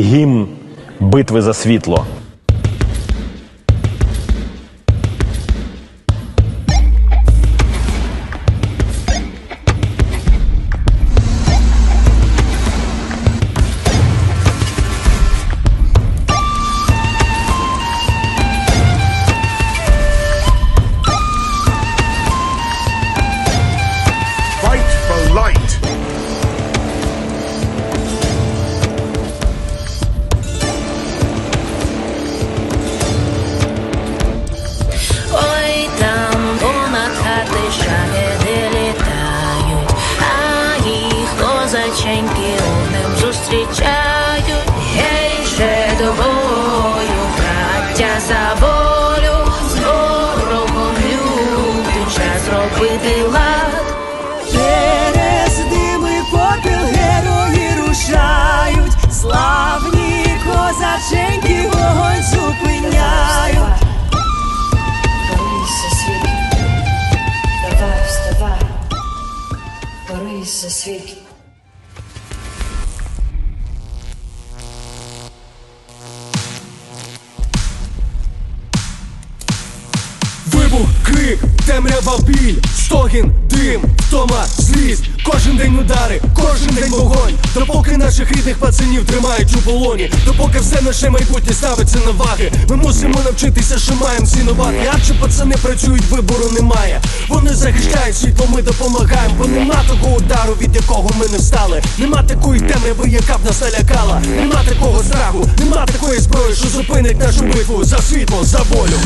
гімн битви за світло. Славні козаченьки вогонь зупиняють. Борися, світ, давай, вставай, борися, світ. Вибух, крик, темрява біль, стогін, дим, втома, злість Кожен день удари, кожен день вогонь. Допоки наших рідних пацанів тримають у полоні. Допоки все наше майбутнє ставиться на ваги. Ми мусимо навчитися, що маємо цінувати. Адже пацани працюють, вибору немає. Вони захищають світло, ми допомагаємо. Бо нема того удару, від якого ми не встали. Нема такої темряви, яка б нас налякала. Нема такого страху, нема такої зброї, що зупинить нашу битву за світло, за волю